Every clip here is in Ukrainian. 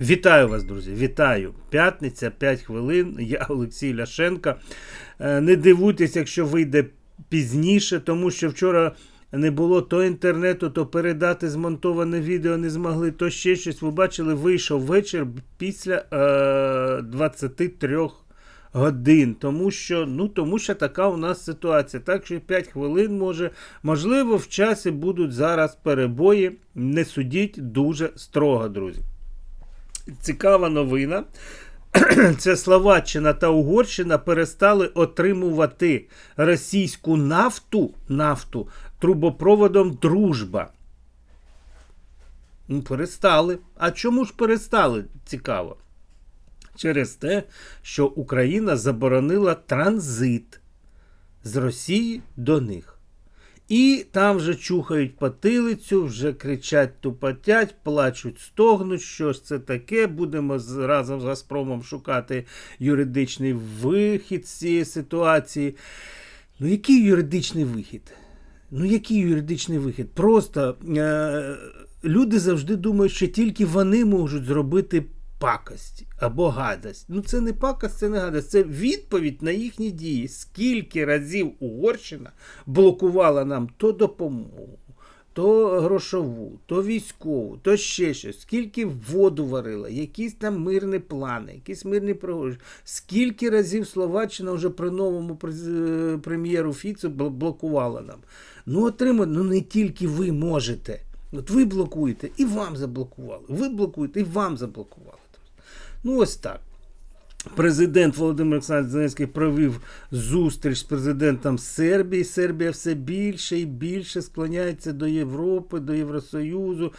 Вітаю вас, друзі! Вітаю! П'ятниця, 5 хвилин. Я Олексій Ляшенко. Е, Не дивуйтесь, якщо вийде пізніше, тому що вчора не було то інтернету, то передати змонтоване відео не змогли, то ще щось. Ви бачили, вийшов вечір після е, 23 годин. Тому що, ну, тому що така у нас ситуація. Так що 5 хвилин може. Можливо, в часі будуть зараз перебої. Не судіть дуже строго, друзі цікава новина. Це Словаччина та Угорщина перестали отримувати російську нафту нафту трубопроводом Дружба. Ну, Перестали. А чому ж перестали? Цікаво. Через те, що Україна заборонила транзит з Росії до них. І там вже чухають потилицю, вже кричать, тупотять, плачуть, стогнуть. Що ж це таке? Будемо разом з Газпромом шукати юридичний вихід з цієї ситуації. Ну, який юридичний вихід? Ну, який юридичний вихід? Просто е- люди завжди думають, що тільки вони можуть зробити пакость або гадость. Ну, це не пакость, це не гадость. Це відповідь на їхні дії. Скільки разів Угорщина блокувала нам то допомогу, то грошову, то військову, то ще щось, скільки воду варила, якісь там мирні плани, якісь мирні програми. Скільки разів Словаччина вже при новому прем'єру Фіцу блокувала нам. Ну, отримати, ну не тільки ви можете. От ви блокуєте і вам заблокували. Ви блокуєте і вам заблокували. Ну, ось так. Президент Володимир Олександрович Зеленський провів зустріч з президентом Сербії. Сербія все більше і більше склоняється до Європи, до Євросоюзу.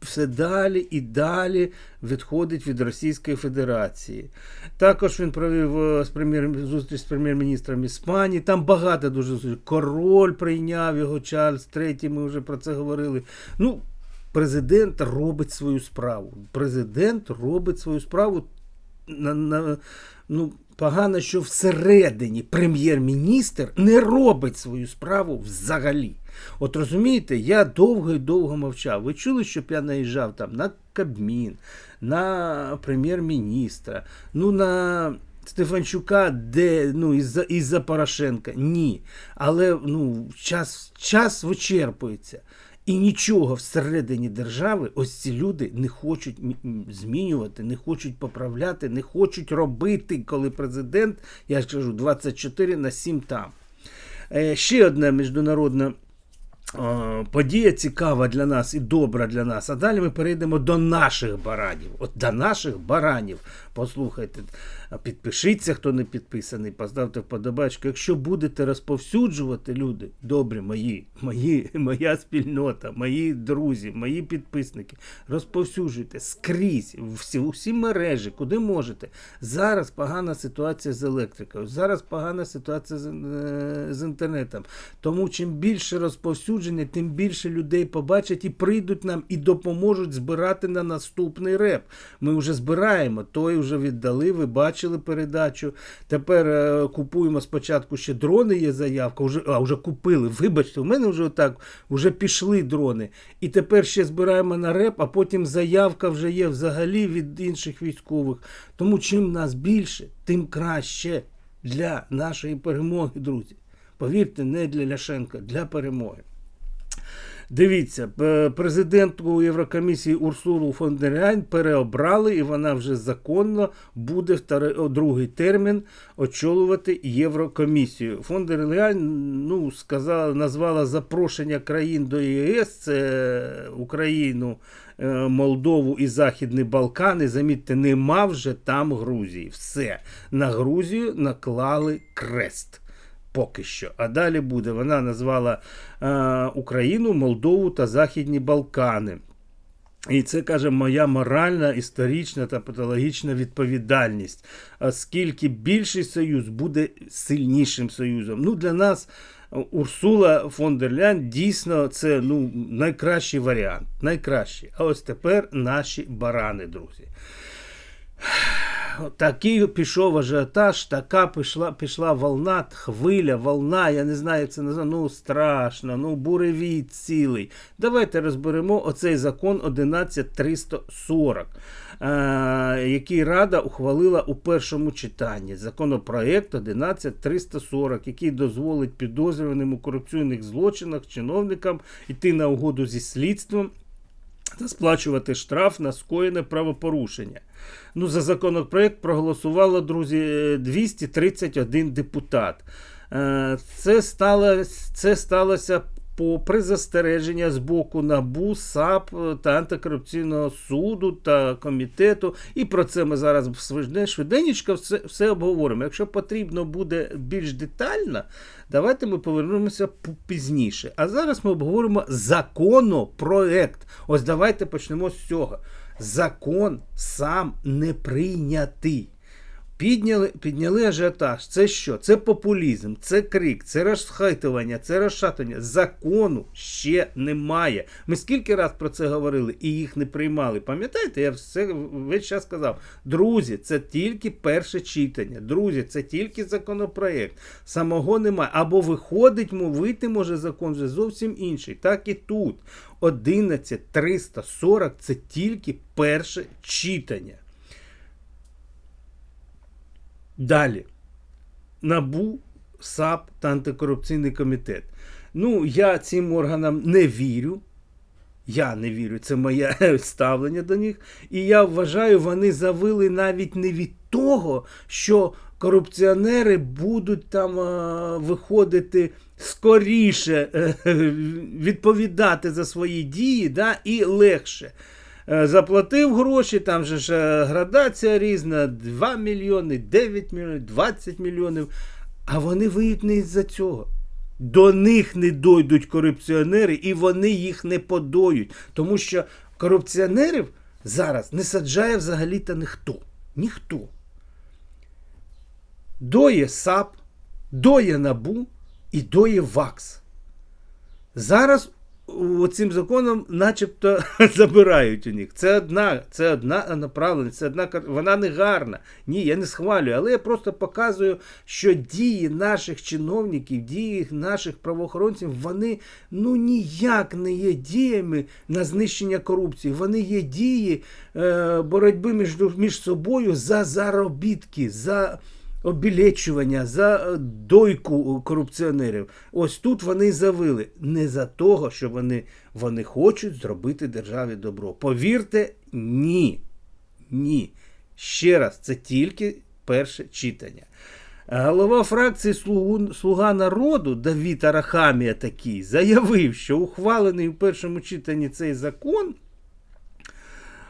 Все далі і далі відходить від Російської Федерації. Також він провів е, з прем'єр зустріч з прем'єр-міністром Іспанії. Там багато дуже зустріч. Король прийняв його Чарльз III, ми вже про це говорили. Ну, Президент робить свою справу. Президент робить свою справу. На, на, ну, Погано, що всередині прем'єр-міністр не робить свою справу взагалі. От розумієте, я довго і довго мовчав. Ви чули, щоб я наїжджав там на Кабмін, на прем'єр-міністра, ну на Стефанчука, де ну, із-за із Порошенка? Ні. Але ну, час, час вичерпується. І нічого всередині держави ось ці люди не хочуть змінювати, не хочуть поправляти, не хочуть робити, коли президент, я ж кажу, 24 на 7 там. Е, ще одна міжнародна подія цікава для нас і добра для нас. А далі ми перейдемо до наших баранів. От до наших баранів. Послухайте, підпишіться, хто не підписаний, поставте вподобачку. Якщо будете розповсюджувати люди, добрі мої, мої, моя спільнота, мої друзі, мої підписники, розповсюджуйте скрізь, всі, усі мережі, куди можете. Зараз погана ситуація з електрикою, зараз погана ситуація з, е, з інтернетом. Тому чим більше розповсюдження, тим більше людей побачать і прийдуть нам і допоможуть збирати на наступний реп. Ми вже збираємо, той вже віддали. ви бачили передачу. Тепер е, купуємо спочатку ще дрони, є заявка, вже, а вже купили. Вибачте, у мене вже отак вже пішли дрони. І тепер ще збираємо на реп, а потім заявка вже є взагалі від інших військових. Тому чим нас більше, тим краще для нашої перемоги, друзі. Повірте, не для Ляшенка, для перемоги. Дивіться, президентку Єврокомісії Урсулу фон дер Ляйн переобрали, і вона вже законно буде в другий термін очолювати Єврокомісію. Фон дер Ляйн, ну, сказала, назвала запрошення країн до ЄС, це Україну. Е, Молдову і Західні Балкани, замітьте, нема вже там Грузії. Все. На Грузію наклали крест поки що. А далі буде. Вона назвала е, Україну, Молдову та Західні Балкани. І це каже моя моральна, історична та патологічна відповідальність. Оскільки більший союз буде сильнішим союзом. Ну, Для нас Урсула фон дер Ляйн дійсно це ну, найкращий варіант. Найкращий. А ось тепер наші барани, друзі. Такий пішов ажіотаж, така пішла пішла волна, хвиля, волна, я не знаю, як це назвати, ну страшно, ну буревій цілий. Давайте розберемо оцей закон 11340, е, який Рада ухвалила у першому читанні. Законопроект 11340, який дозволить підозрюваним у корупційних злочинах чиновникам йти на угоду зі слідством та сплачувати штраф на скоєне правопорушення. Ну, За законопроект проголосувало, друзі, 231 депутат. Е, Це, стало, це сталося попри застереження з боку НАБУ, САП та антикорупційного суду та комітету. І про це ми зараз швиденько все, все обговоримо. Якщо потрібно буде більш детально, давайте ми повернемося пізніше. А зараз ми обговоримо законопроект. Ось давайте почнемо з цього. Закон сам не прийнятий. Підняли підняли ажіотаж. Це що? Це популізм, це крик, це розхайтування, це розшатування. Закону ще немає. Ми скільки раз про це говорили і їх не приймали. Пам'ятаєте, я все весь час сказав. Друзі, це тільки перше читання. Друзі, це тільки законопроект. Самого немає. Або виходить, вийти може закон вже зовсім інший. Так і тут. 11.340 це тільки перше читання. Далі. Набу, САП та антикорупційний комітет. Ну, я цим органам не вірю. Я не вірю, це моє ставлення до них. І я вважаю, вони завили навіть не від того, що корупціонери будуть там а, виходити скоріше, відповідати за свої дії да, і легше. Е, заплатив гроші, там же ж е, градація різна, 2 мільйони, 9 мільйонів, 20 мільйонів. А вони виють не із-за цього. До них не дойдуть корупціонери, і вони їх не подоють. Тому що корупціонерів зараз не саджає взагалі-то ніхто. Ніхто. Доє САП, доє Набу і доє ВАКС. Зараз цим законом начебто забирають у них. Це одна це одна направленість, це одна вона не гарна. Ні, я не схвалюю, але я просто показую, що дії наших чиновників, дії наших правоохоронців, вони ну ніяк не є діями на знищення корупції. Вони є дії е, боротьби між, між собою за заробітки. за обілечування, за е, дойку корупціонерів. Ось тут вони завили. Не за того, що вони, вони хочуть зробити державі добро. Повірте, ні. Ні. Ще раз, це тільки перше читання. Голова фракції Слуга народу Давід Арахамія такий заявив, що ухвалений у першому читанні цей закон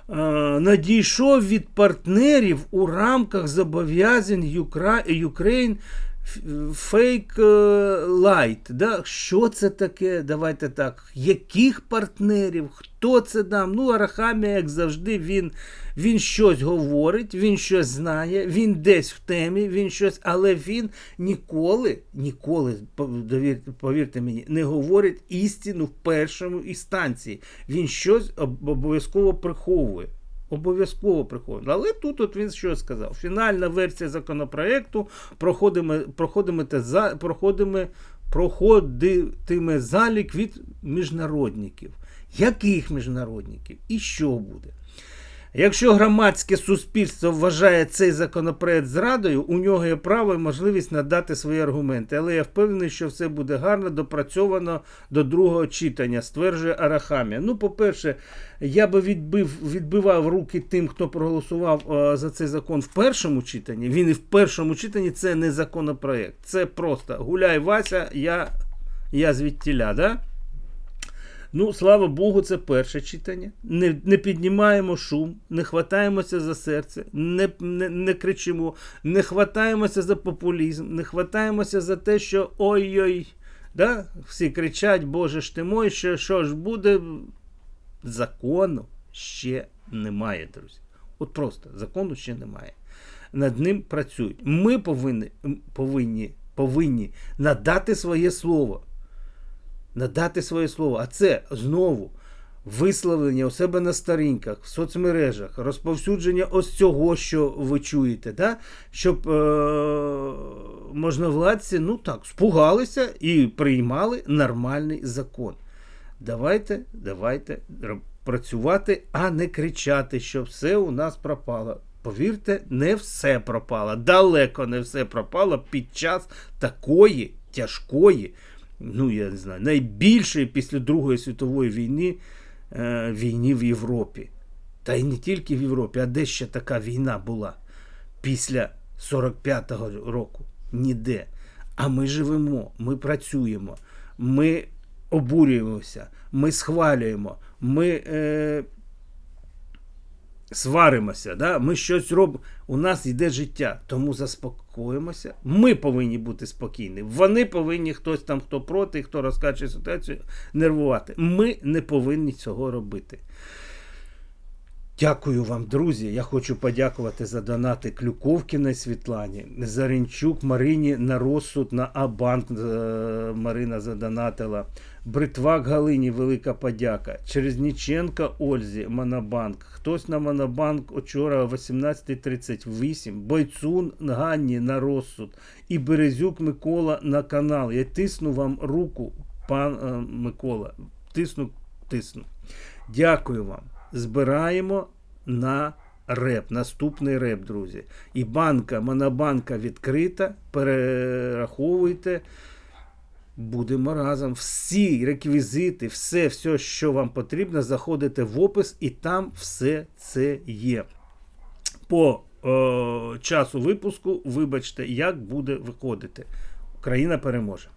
надійшов від партнерів у рамках зобов'язань Ukraine Fake Light. Да? Що це таке? Давайте так. Яких партнерів? Хто це дам? Ну, Арахамія, як завжди, він він щось говорить, він щось знає, він десь в темі, він щось, але він ніколи, ніколи, повірте мені, не говорить істину в першому інстанції. Він щось обов'язково приховує. Обов'язково приходить. Але тут от він що сказав? Фінальна версія законопроекту проходиме проходимо, проходимо, проходитиме залік від міжнародників. Яких міжнародників? І що буде? Якщо громадське суспільство вважає цей законопроект зрадою, у нього є право і можливість надати свої аргументи. Але я впевнений, що все буде гарно допрацьовано до другого читання, стверджує Арахамія. Ну, по-перше, я би відбив, відбивав руки тим, хто проголосував а, за цей закон в першому читанні. Він і в першому читанні це не законопроект. Це просто гуляй, Вася, я я звідтіля. да? Ну, слава Богу, це перше читання. Не не піднімаємо шум, не хватаємося за серце, не не, не кричимо, не хватаємося за популізм, не хватаємося за те, що ой-ой. да? Всі кричать, Боже ж ти мой, що, що ж буде. Закону ще немає, друзі. От просто закону ще немає. Над ним працюють. Ми повинні, повинні, повинні надати своє слово надати своє слово. А це знову висловлення у себе на сторінках, в соцмережах, розповсюдження ось цього, що ви чуєте, да? щоб е- можновладці ну так, спугалися і приймали нормальний закон. Давайте, давайте працювати, а не кричати, що все у нас пропало. Повірте, не все пропало. Далеко не все пропало під час такої тяжкої, ну я не знаю, найбільшої після Другої світової війни е, війни в Європі. Та й не тільки в Європі, а де ще така війна була після 45-го року? Ніде. А ми живемо, ми працюємо, ми обурюємося, ми схвалюємо, ми е, сваримося, да? ми щось робимо. У нас йде життя, тому заспокоїмося. Ми повинні бути спокійні. Вони повинні хтось там, хто проти, хто розкачує ситуацію, нервувати. Ми не повинні цього робити. Дякую вам, друзі. Я хочу подякувати за донати Клюковкіної Світлані, Зарінчук Марині на розсуд на Абанк е, Марина задонатила. Бритвак Галині велика подяка. Черезніченка Ользі Монобанк. Хтось на Монобанк вчора о 18.38. Бойцун Ганні на розсуд. І Березюк Микола на канал. Я тисну вам руку, пан е, Микола. Тисну, тисну. Дякую вам. Збираємо на реп, наступний реп, друзі. І банка, монобанка відкрита. Перераховуйте. Будемо разом. Всі реквізити, все, все, що вам потрібно, заходите в опис, і там все це є. По е, часу випуску, вибачте, як буде виходити. Україна переможе.